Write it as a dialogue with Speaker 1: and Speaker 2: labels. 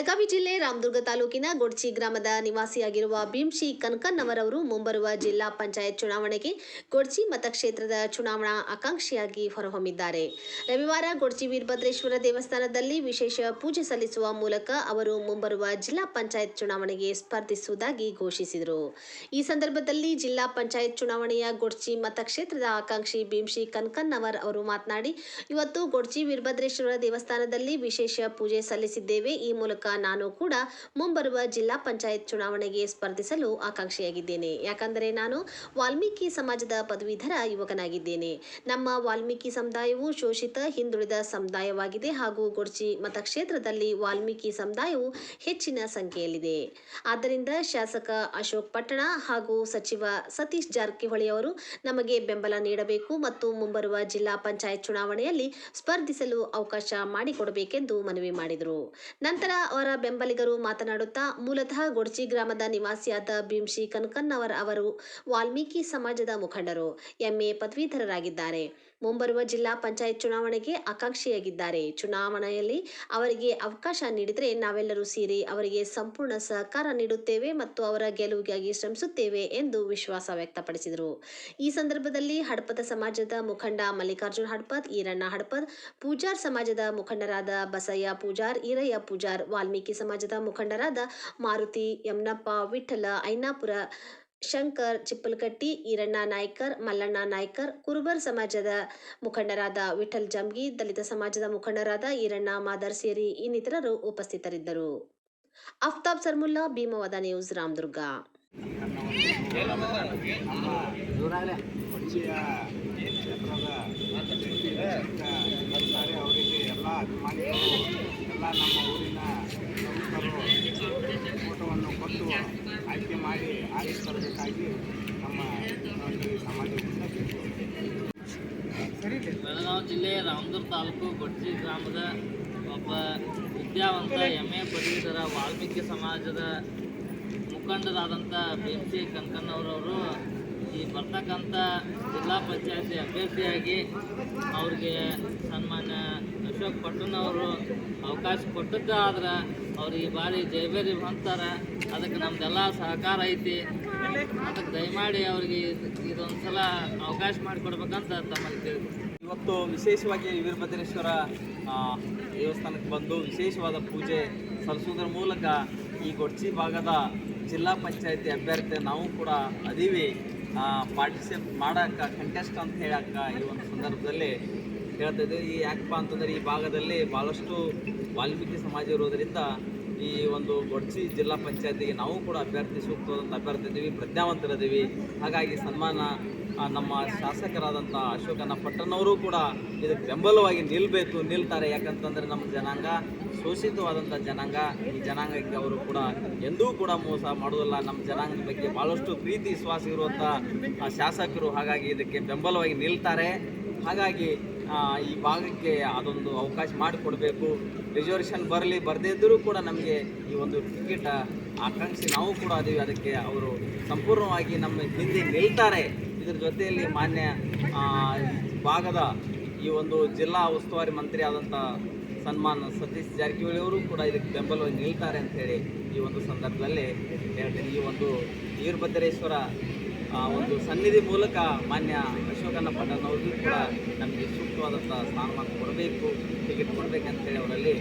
Speaker 1: ಬೆಳಗಾವಿ ಜಿಲ್ಲೆ ರಾಮದುರ್ಗ ತಾಲೂಕಿನ ಗೊಡ್ಚಿ ಗ್ರಾಮದ ನಿವಾಸಿಯಾಗಿರುವ ಭೀಮ್ಶಿ ಕನಕನ್ ಅವರವರು ಮುಂಬರುವ ಜಿಲ್ಲಾ ಪಂಚಾಯತ್ ಚುನಾವಣೆಗೆ ಗೊಡ್ಚಿ ಮತಕ್ಷೇತ್ರದ ಚುನಾವಣಾ ಆಕಾಂಕ್ಷಿಯಾಗಿ ಹೊರಹೊಮ್ಮಿದ್ದಾರೆ. ರವಿವಾರ ಗೊಡ್ಚಿ ವೀರಭದ್ರೇಶ್ವರ ದೇವಸ್ಥಾನದಲ್ಲಿ ವಿಶೇಷ ಪೂಜೆ ಸಲ್ಲಿಸುವ ಮೂಲಕ ಅವರು ಮುಂಬರುವ ಜಿಲ್ಲಾ ಪಂಚಾಯತ್ ಚುನಾವಣೆಗೆ ಸ್ಪರ್ಧಿಸುವುದಾಗಿ ಘೋಷಿಸಿದರು. ಈ ಸಂದರ್ಭದಲ್ಲಿ ಜಿಲ್ಲಾ ಪಂಚಾಯತ್ ಚುನಾವಣೆಯ ಗೊಡ್ಚಿ ಮತಕ್ಷೇತ್ರದ ಆಕಾಂಕ್ಷಿ ಭೀಮ್ಶಿ ಕನಕನ್ನವರ್ ಅವರು ಮಾತನಾಡಿ, ಇವತ್ತು ಗೊಡ್ಚಿ ವೀರಭದ್ರೇಶ್ವರ ದೇವಸ್ಥಾನದಲ್ಲಿ ವಿಶೇಷ ಪೂಜೆ ಸಲ್ಲಿಸಿದ್ದೇವೆ. ಈ ಮೂಲಕ ನಾನು ಕೂಡ ಮುಂಬರುವ ಜಿಲ್ಲಾ ಪಂಚಾಯತ್ ಚುನಾವಣೆಗೆ ಸ್ಪರ್ಧಿಸಲು ಆಕಾಂಕ್ಷಿಯಾಗಿದ್ದೇನೆ. ಯಾಕಂದರೆ ನಾನು ವಾಲ್ಮೀಕಿ ಸಮಾಜದ ಪದವೀಧರ ಯುವಕನಾಗಿದ್ದೇನೆ. ನಮ್ಮ ವಾಲ್ಮೀಕಿ ಸಮುದಾಯವು ಶೋಷಿತ, ಹಿಂದುಳಿದ ಸಮುದಾಯವಾಗಿದೆ ಹಾಗೂ ಗೊಡ್ಚಿ ಮತಕ್ಷೇತ್ರದಲ್ಲಿ ವಾಲ್ಮೀಕಿ ಸಮುದಾಯವು ಹೆಚ್ಚಿನ ಸಂಖ್ಯೆಯಲ್ಲಿದೆ. ಆದ್ದರಿಂದ ಶಾಸಕ ಅಶೋಕ್ ಪಟ್ಟಣ ಹಾಗೂ ಸಚಿವ ಸತೀಶ್ ಜಾರಕಿಹೊಳಿ ಅವರು ನಮಗೆ ಬೆಂಬಲ ನೀಡಬೇಕು ಮತ್ತು ಮುಂಬರುವ ಜಿಲ್ಲಾ ಪಂಚಾಯತ್ ಚುನಾವಣೆಯಲ್ಲಿ ಸ್ಪರ್ಧಿಸಲು ಅವಕಾಶ ಮಾಡಿಕೊಡಬೇಕೆಂದು ಮನವಿ ಮಾಡಿದರು. ನಂತರ ಅವರ ಬೆಂಬಲಿಗರು ಮಾತನಾಡುತ್ತಾ ಮೂಲತಃ ಗೊಡ್ಚಿ ಗ್ರಾಮದ ನಿವಾಸಿಯಾದ ಭೀಮ್ಶಿ ಕನಕನ್ನವರ್ ಅವರು ವಾಲ್ಮೀಕಿ ಸಮಾಜದ ಮುಖಂಡರು ಎಂಎ ಪದವೀಧರರಾಗಿದ್ದಾರೆ. ಮುಂಬರುವ ಜಿಲ್ಲಾ ಪಂಚಾಯತ್ ಚುನಾವಣೆಗೆ ಆಕಾಂಕ್ಷಿಯಾಗಿದ್ದಾರೆ. ಚುನಾವಣೆಯಲ್ಲಿ ಅವರಿಗೆ ಅವಕಾಶ ನೀಡಿದರೆ ನಾವೆಲ್ಲರೂ ಸೇರಿ ಅವರಿಗೆ ಸಂಪೂರ್ಣ ಸಹಕಾರ ನೀಡುತ್ತೇವೆ ಮತ್ತು ಅವರ ಗೆಲುವಿಗಾಗಿ ಶ್ರಮಿಸುತ್ತೇವೆ ಎಂದು ವಿಶ್ವಾಸ ವ್ಯಕ್ತಪಡಿಸಿದರು. ಈ ಸಂದರ್ಭದಲ್ಲಿ ಹಡಪದ ಸಮಾಜದ ಮುಖಂಡ ಮಲ್ಲಿಕಾರ್ಜುನ್ ಹಡಪದ್, ಈರಣ್ಣ ಹಡಪದ್, ಪೂಜಾರ್ ಸಮಾಜದ ಮುಖಂಡರಾದ ಬಸಯ್ಯ ಪೂಜಾರ್, ಈರಯ್ಯ ಪೂಜಾರ್ ವಾಲ್ಮೀಕಿ ಸಮಾಜದ ಮುಖಂಡರಾದ ಮಾರುತಿ ಯಮನಪ್ಪ ವಿಠಲ ಐನಾಪುರ ಶಂಕರ್ ಚಿಪ್ಪಲಕಟ್ಟಿ ಈರಣ್ಣ ನಾಯ್ಕರ್ ಮಲ್ಲಣ್ಣ ನಾಯ್ಕರ್ ಕುರುಬರ್ ಸಮಾಜದ ಮುಖಂಡರಾದ ವಿಠಲ್ ಜಮ್ಗಿ ದಲಿತ ಸಮಾಜದ ಮುಖಂಡರಾದ ಈರಣ್ಣ ಮಾದರ್ ಸೇರಿ ಇನ್ನಿತರರು ಉಪಸ್ಥಿತರಿದ್ದರು ಅಫ್ತಾಬ್ ಸರ್ಮುಲ್ಲಾ ಭೀಮವಾದ ನ್ಯೂಸ್ ರಾಮದುರ್ಗ
Speaker 2: ಎಲ್ಲ ಅಭಿಮಾನಿಗಳು ಎಲ್ಲ ನಮ್ಮ ಊರಿನ ನಮ್ಮ ಈ ಸಮಾಜದಿಂದ
Speaker 3: ಬೆಳಗಾವಿ ಜಿಲ್ಲೆ ರಾಮದುರ್ಗ ತಾಲೂಕು ಗೊಡ್ಜಿ ಗ್ರಾಮದ ಒಬ್ಬ ವಿದ್ಯಾವಂತ ಎಂ ಎ. ಪದವೀಧರ ವಾಲ್ಮೀಕಿ ಸಮಾಜದ ಮುಖಂಡರಾದಂಥ ಭೀಮ್ಸಿ ಕನಕಣ್ಣವರವರು ಈ ಬರ್ತಕ್ಕಂಥ ಜಿಲ್ಲಾ ಪಂಚಾಯತಿ ಅಭ್ಯರ್ಥಿಯಾಗಿ ಅವ್ರಿಗೆ ಸನ್ಮಾನ್ಯ ಅವಕಾಶ ಕೊಟ್ಟದ್ದು ಅವ್ರಿಗೆ ಈ ಬಾರಿ ಜಯಬೇರಿ ಬಂತಾರೆ ಅದಕ್ಕೆ ನಮ್ದೆಲ್ಲ ಸಹಕಾರ ಐತಿ. ಅದಕ್ಕೆ ದಯಮಾಡಿ ಅವ್ರಿಗೆ ಇದ್- ಇದೊಂದು ಸಲ ಅವಕಾಶ ಮಾಡಿಕೊಡ್ಬೇಕಂತ ತಮ್ಮಲ್ಲಿ ಕೇಳ್ತೀನಿ.
Speaker 4: ಇವತ್ತು ವಿಶೇಷವಾಗಿ ವೀರಭದ್ರೇಶ್ವರ ದೇವಸ್ಥಾನಕ್ಕೆ ಬಂದು ವಿಶೇಷವಾದ ಪೂಜೆ ಸಲ್ಲಿಸುವುದರ ಮೂಲಕ ಈ ಗೊಡ್ಚಿ ಭಾಗದ ಜಿಲ್ಲಾ ಪಂಚಾಯತಿ ಅಭ್ಯರ್ಥಿ ನಾವು ಕೂಡ ಅದೀವಿ ಪಾರ್ಟಿಸಿಪೇಟ್ ಮಾಡೋಕ್ಕೆ ಕಂಟೆಸ್ಟ್ ಅಂತ ಹೇಳಕ್ಕೆ ಈ ಒಂದು ಸಂದರ್ಭದಲ್ಲಿ ಹೇಳ್ತಾ ಇದ್ದೀವಿ ಈ ಯಾಕಪ್ಪ ಅಂತಂದರೆ ಈ ಭಾಗದಲ್ಲಿ ಭಾಳಷ್ಟು ವಾಲ್ಮೀಕಿ ಸಮಾಜ ಇರೋದರಿಂದ ಈ ಒಂದು ಗೊಡ್ಚಿ ಜಿಲ್ಲಾ ಪಂಚಾಯತಿಗೆ ನಾವು ಕೂಡ ಅಭ್ಯರ್ಥಿ ಸೂಕ್ತವಾದಂಥ ಅಭ್ಯರ್ಥಿ ಇದ್ದೀವಿ ಪ್ರಜ್ಞಾವಂತರಿದ್ದೀವಿ ಹಾಗಾಗಿ ಸನ್ಮಾನ ನಮ್ಮ ಶಾಸಕರಾದಂಥ ಅಶೋಕನ ಪಟ್ಟಣ್ಣವರು ಕೂಡ ಇದಕ್ಕೆ ಬೆಂಬಲವಾಗಿ ನಿಲ್ಲಬೇಕು ನಿಲ್ತಾರೆ. ಯಾಕಂತಂದರೆ ನಮ್ಮ ಜನಾಂಗ ಶೋಷಿತವಾದಂಥ ಜನಾಂಗ. ಈ ಜನಾಂಗಕ್ಕೆ ಅವರು ಕೂಡ ಎಂದೂ ಕೂಡ ಮೋಸ ಮಾಡೋದಿಲ್ಲ. ನಮ್ಮ ಜನಾಂಗದ ಬಗ್ಗೆ ಭಾಳಷ್ಟು ಪ್ರೀತಿ, ವಿಶ್ವಾಸ ಇರುವಂಥ ಶಾಸಕರು ಹಾಗಾಗಿ ಇದಕ್ಕೆ ಬೆಂಬಲವಾಗಿ ನಿಲ್ತಾರೆ. ಹಾಗಾಗಿ ಈ ಭಾಗಕ್ಕೆ ಅದೊಂದು ಅವಕಾಶ ಮಾಡಿಕೊಡಬೇಕು. ರಿಸರ್ವೇಷನ್ ಬರಲಿ, ಬರದೇ ಇದ್ದರೂ ಕೂಡ ನಮಗೆ ಈ ಒಂದು ಟಿಕೆಟ್ ಆಕಾಂಕ್ಷಿ ನಾವು ಕೂಡ ಅದೀವಿ. ಅದಕ್ಕೆ ಅವರು ಸಂಪೂರ್ಣವಾಗಿ ನಮ್ಮ ಹಿಂದೆ ನಿಲ್ತಾರೆ. ಇದ್ರ ಜೊತೆಯಲ್ಲಿ ಮಾನ್ಯ ಭಾಗದ ಈ ಒಂದು ಜಿಲ್ಲಾ ಉಸ್ತುವಾರಿ ಮಂತ್ರಿ ಆದಂಥ ಸನ್ಮಾನ್ ಸತೀಶ್ ಜಾರಕಿಹೊಳಿ ಅವರು ಕೂಡ ಇದಕ್ಕೆ ಬೆಂಬಲವಾಗಿ ನಿಲ್ತಾರೆ ಅಂತೇಳಿ ಈ ಒಂದು ಸಂದರ್ಭದಲ್ಲಿ ಹೇಳ್ತೀನಿ. ಈ ಒಂದು ವೀರಭದ್ರೇಶ್ವರ ಒಂದು ಸನ್ನಿಧಿ ಮೂಲಕ ಮಾನ್ಯ ಅಶೋಕನ ಪಟ್ಟಣವ್ರಿಗೂ ಕೂಡ ನಮಗೆ ಸೂಕ್ತವಾದಂಥ ಸ್ಥಾನಮಾನ ಕೊಡಬೇಕು ಟಿಕೆಟ್ ಕೊಡಬೇಕಂತೇಳಿ ಅವರಲ್ಲಿ